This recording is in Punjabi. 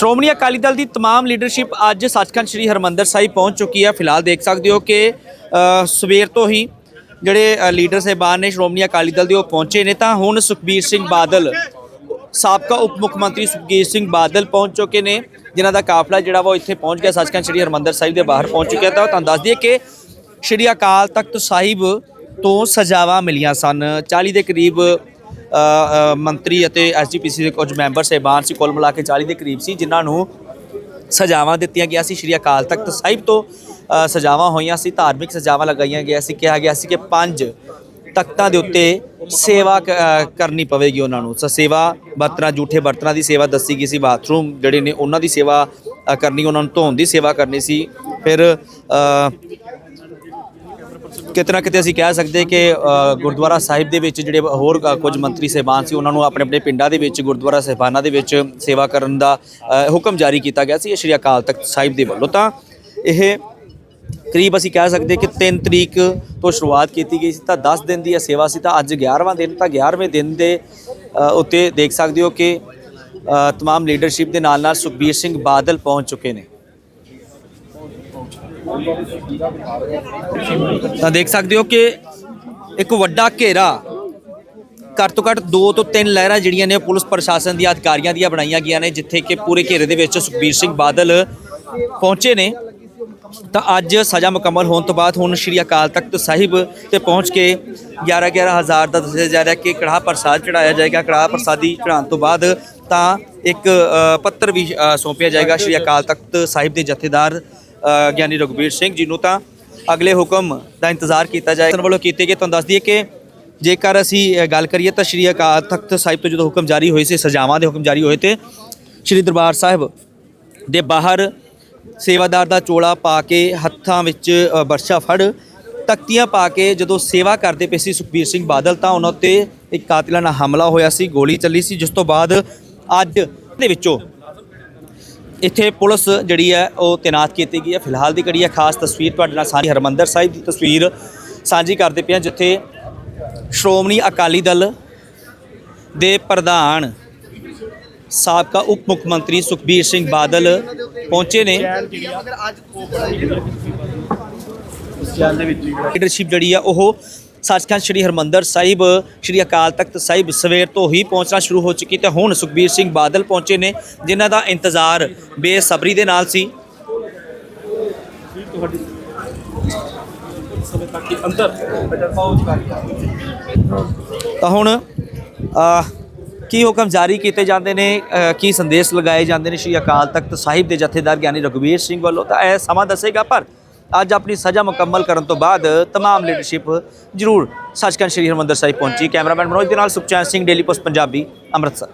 ਸ਼੍ਰੋਮਣੀ ਅਕਾਲੀ ਦਲ ਦੀ तमाम ਲੀਡਰਸ਼ਿਪ ਅੱਜ ਸੱਚਖੰਡ ਸ੍ਰੀ ਹਰਮੰਦਰ ਸਾਹਿਬ ਪਹੁੰਚ ਚੁੱਕੀ ਹੈ ਫਿਲਹਾਲ ਦੇਖ ਸਕਦੇ ਹੋ ਕਿ ਅ, ਸਵੇਰ ਤੋਂ ਹੀ ਜਿਹੜੇ ਅ, ਲੀਡਰ ਸਹਿਬਾਨ ਨੇ ਸ਼੍ਰੋਮਣੀ ਅਕਾਲੀ ਦਲ ਦੇ ਉਹ ਪਹੁੰਚੇ ਨੇ ਤਾਂ ਹੁਣ ਸੁਖਬੀਰ ਸਿੰਘ ਬਾਦਲ ਸਾਬਕਾ ਉਪ ਮੁੱਖ ਮੰਤਰੀ ਸੁਖਬੀਰ ਸਿੰਘ ਬਾਦਲ ਪਹੁੰਚ ਚੁੱਕੇ ਨੇ ਜਿਨ੍ਹਾਂ ਦਾ ਕਾਫਲਾ ਜਿਹੜਾ ਵਾ ਉਹ ਇੱਥੇ ਪਹੁੰਚ ਗਿਆ ਸੱਚਖੰਡ ਸ੍ਰੀ ਹਰਮੰਦਰ ਸਾਹਿਬ ਦੇ ਬਾਹਰ ਪਹੁੰਚ ਚੁੱਕਿਆ ਤਾਂ ਤੁਹਾਨੂੰ ਦੱਸ ਦਈਏ ਕਿ ਸ੍ਰੀ ਅਕਾਲ ਤਖਤ ਸਾਹਿਬ ਤੋਂ ਸਜਾਵਾਂ ਮਿਲੀਆਂ ਸਨ 40 ਦੇ ਕਰੀਬ ਅ, ਅ, ਮੰਤਰੀ ਅਤੇ ਐਸਜੀਪੀਸੀ ਦੇ ਕੁਝ ਮੈਂਬਰ ਸਹਿਬਾਨ ਸੀ, ਕੁੱਲ ਮਿਲਾ ਕੇ 40 ਦੇ ਕਰੀਬ ਸੀ, ਜਿਨ੍ਹਾਂ ਨੂੰ ਸਜਾਵਾਂ ਦਿੱਤੀਆਂ ਗਿਆ ਸੀ। ਸ਼੍ਰੀ ਅਕਾਲ ਤਖਤ ਸਾਹਿਬ ਤੋਂ ਸਜਾਵਾਂ ਹੋਈਆਂ ਸੀ, ਧਾਰਮਿਕ ਸਜਾਵਾਂ ਲਗਾਈਆਂ ਗਿਆ ਸੀ। ਕਿਹਾ ਗਿਆ ਸੀ ਕਿ ਪੰਜ ਤਖਤਾਂ ਦੇ ਉੱਤੇ ਸੇਵਾ ਕ- ਕਰਨੀ ਪਵੇਗੀ ਉਹਨਾਂ ਨੂੰ। ਸ, ਸੇਵਾ ਬਰਤਨਾਂ, ਜੂਠੇ ਬਰਤਨਾਂ ਦੀ ਸੇਵਾ ਦੱਸੀ ਗਈ ਸੀ, ਬਾਥਰੂਮ ਜਿਹੜੇ ਨੇ, ਉਹਨਾਂ ਦੀ ਸੇਵਾ ਕਰਨੀ, ਉਹਨਾਂ ਨੂੰ ਧੋਣ ਦੀ ਸੇਵਾ ਕਰਨੀ ਸੀ। ਫਿਰ ਕਿਤੇ ਨਾ ਕਿਤੇ ਅਸੀਂ ਕਹਿ ਸਕਦੇ ਕਿ ਅ, ਗੁਰਦੁਆਰਾ ਸਾਹਿਬ ਦੇ ਵਿੱਚ ਜਿਹੜੇ ਹੋਰ ਅ, ਕੁਝ ਮੰਤਰੀ ਸਹਿਬਾਨ ਸੀ ਉਹਨਾਂ ਨੂੰ ਆਪਣੇ ਆਪਣੇ ਪਿੰਡਾਂ ਦੇ ਵਿੱਚ ਗੁਰਦੁਆਰਾ ਸਾਹਿਬਾਨਾਂ ਦੇ ਵਿੱਚ ਸੇਵਾ ਕਰਨ ਦਾ ਅ, ਹੁਕਮ ਜਾਰੀ ਕੀਤਾ ਗਿਆ ਸੀ ਸ਼੍ਰੀ ਅਕਾਲ ਤਖਤ ਸਾਹਿਬ ਦੇ ਵੱਲੋਂ ਤਾਂ ਇਹ ਕਰੀਬ ਅਸੀਂ ਕਹਿ ਸਕਦੇ ਕਿ 3 ਤਰੀਕ ਤੋਂ ਸ਼ੁਰੂਆਤ ਕੀਤੀ ਗਈ ਸੀ ਤਾਂ 10 ਦਿਨ ਦੀ ਇਹ ਸੇਵਾ ਸੀ ਤਾਂ ਅੱਜ 11ਵਾਂ ਦਿਨ ਤਾਂ 11ਵੇਂ ਦਿਨ ਦੇ ਅ, ਉੱਤੇ ਦੇਖ ਸਕਦੇ ਹੋ ਕਿ ਅ, तमाम ਲੀਡਰਸ਼ਿਪ ਦੇ ਨਾਲ ਨਾਲ ਸੁਖਬੀਰ ਸਿੰਘ ਬਾਦਲ ਪਹੁੰਚ ਚੁੱਕੇ ਨੇ ਤਾਂ ਦੇਖ ਸਕਦੇ ਹੋ ਕਿ ਇੱਕ ਵੱਡਾ ਘੇਰਾ ਘੱਟ ਤੋਂ ਘੱਟ 2 ਤੋਂ 3 ਲਹਿਰਾਂ ਜਿਹੜੀਆਂ ਨੇ ਪੁਲਿਸ ਪ੍ਰਸ਼ਾਸਨ ਦੀਆਂ, ਅਧਿਕਾਰੀਆਂ ਦੀਆਂ ਬਣਾਈਆਂ ਗਈਆਂ ਨੇ, ਜਿੱਥੇ ਕਿ ਪੂਰੇ ਘੇਰੇ ਦੇ ਵਿੱਚ ਸੁਖਬੀਰ ਸਿੰਘ ਬਾਦਲ ਪਹੁੰਚੇ ਨੇ। ਤਾਂ ਅੱਜ ਸਜ਼ਾ ਮੁਕੰਮਲ ਹੋਣ ਤੋਂ ਬਾਅਦ ਹੁਣ ਸ਼੍ਰੀ ਅਕਾਲ ਤਖਤ ਸਾਹਿਬ ਤੇ ਪਹੁੰਚ ਕੇ 11 11000 ਦਾ ਦੱਸਿਆ ਜਾ ਰਿਹਾ ਕਿ ਕੜਾਹ ਪ੍ਰਸਾਦ ਚੜਾਇਆ ਜਾਏਗਾ। ਕੜਾਹ ਪ੍ਰਸਾਦੀ ਚੜਾਉਣ ਤੋਂ ਬਾਅਦ ਤਾਂ ਇੱਕ ਪੱਤਰ ਵੀ ਸੌਂਪਿਆ ਜਾਏਗਾ ਸ਼੍ਰੀ ਅਕਾਲ ਤਖਤ ਸਾਹਿਬ ਦੇ ਜਥੇਦਾਰ ਗਿਆਨੀ ਰਘੁਬੀਰ ਸਿੰਘ ਜੀ ਨੂੰ ਤਾਂ ਅਗਲੇ ਹੁਕਮ ਦਾ ਇੰਤਜ਼ਾਰ ਕੀਤਾ ਜਾਏਗਾ ਉਹਨਾਂ ਵੱਲੋਂ ਕੀਤੇ ਗਏ ਤੁਹਾਨੂੰ ਦੱਸ ਦਈਏ ਕਿ ਜੇਕਰ ਅਸੀਂ ਗੱਲ ਕਰੀਏ ਤਾਂ ਸ਼੍ਰੀ ਅਕਾਲ ਤਖਤ ਸਾਹਿਬ ਤੋਂ ਜਦੋਂ ਹੁਕਮ ਜਾਰੀ ਹੋਏ ਸੀ ਸਜ਼ਾਵਾਂ ਦੇ ਹੁਕਮ ਜਾਰੀ ਹੋਏ ਤੇ ਸ਼੍ਰੀ ਦਰਬਾਰ ਸਾਹਿਬ ਦੇ ਬਾਹਰ ਸੇਵਾਦਾਰ ਦਾ ਚੋਲਾ ਪਾ ਕੇ ਹੱਥਾਂ ਵਿੱਚ ਅ, ਫੜ ਤਖਤੀਆਂ ਪਾ ਕੇ ਜਦੋਂ ਸੇਵਾ ਕਰਦੇ ਪਏ ਸੀ ਸੁਖਬੀਰ ਸਿੰਘ ਬਾਦਲ ਤਾਂ ਉਹਨਾਂ ਉੱਤੇ ਇੱਕ ਕਾਤਿਲਾਨਾ ਹਮਲਾ ਹੋਇਆ ਸੀ ਗੋਲੀ ਚੱਲੀ ਸੀ ਜਿਸ ਤੋਂ ਬਾਅਦ ਅੱਜ ਦੇ ਵਿੱਚੋਂ ਇੱਥੇ ਪੁਲਿਸ ਜਿਹੜੀ ਹੈ ਉਹ ਤਾਇਨਾਤ ਕੀਤੀ ਗਈ ਹੈ। ਫਿਲਹਾਲ ਦੀ ਕੜੀ ਹੈ, ਖਾਸ ਤਸਵੀਰ ਤੁਹਾਡੇ ਨਾਲ ਸਾਂਝੀ ਹਰਮੰਦਰ ਸਾਹਿਬ ਦੀ ਤਸਵੀਰ ਸਾਂਝੀ ਕਰਦੇ ਪਏ ਹਾਂ, ਜਿੱਥੇ ਸ਼੍ਰੋਮਣੀ ਅਕਾਲੀ ਦਲ ਦੇ ਪ੍ਰਧਾਨ ਸਾਬਕਾ ਉਪ ਮੁੱਖ ਮੰਤਰੀ ਸੁਖਬੀਰ ਸਿੰਘ ਬਾਦਲ ਪਹੁੰਚੇ ਨੇ। ਲੀਡਰਸ਼ਿਪ ਜਿਹੜੀ ਆ ਉਹ ਸੱਚਖੰਡ ਸ੍ਰੀ ਹਰਮੰਦਰ ਸਾਹਿਬ, ਸ੍ਰੀ ਅਕਾਲ ਤਖਤ ਸਾਹਿਬ ਸਵੇਰ ਤੋਂ ਹੀ ਪਹੁੰਚਣਾ ਸ਼ੁਰੂ ਹੋ ਚੁੱਕੀ ਤੇ ਹੁਣ ਸੁਖਬੀਰ ਸਿੰਘ ਬਾਦਲ ਪਹੁੰਚੇ ਨੇ, ਜਿਨ੍ਹਾਂ ਦਾ ਇੰਤਜ਼ਾਰ ਬੇਸਬਰੀ ਦੇ ਨਾਲ ਸੀ। ਤਾਂ ਹੁਣ ਕੀ ਹੁਕਮ ਜਾਰੀ ਕੀਤੇ ਜਾਂਦੇ ਨੇ ਕੀ ਸੰਦੇਸ਼ ਲਗਾਏ ਜਾਂਦੇ ਨੇ ਸ਼੍ਰੀ ਅਕਾਲ ਤਖਤ ਸਾਹਿਬ ਦੇ ਜਥੇਦਾਰ ਗਿਆਨੀ ਰਘਵੀਰ ਸਿੰਘ ਵੱਲੋਂ? ਤਾਂ ਇਹ ਸਮਾਂ ਦੱਸੇਗਾ, ਪਰ ਅੱਜ ਆਪਣੀ ਸਜ਼ਾ ਮੁਕੰਮਲ ਕਰਨ ਤੋਂ ਬਾਅਦ तमाम ਲੀਡਰਸ਼ਿਪ ਜ਼ਰੂਰ ਸੱਚਖੰਡ ਸ਼੍ਰੀ ਹਰਿਮੰਦਰ ਸਾਹਿਬ ਪਹੁੰਚੀ ਕੈਮਰਾਮੈਨ ਮਨੋਜ ਦੇ ਨਾਲ ਸੁਖਚੈਨ ਸਿੰਘ ਡੇਲੀ ਪੋਸਟ ਪੰਜਾਬੀ ਅੰਮ੍ਰਿਤਸਰ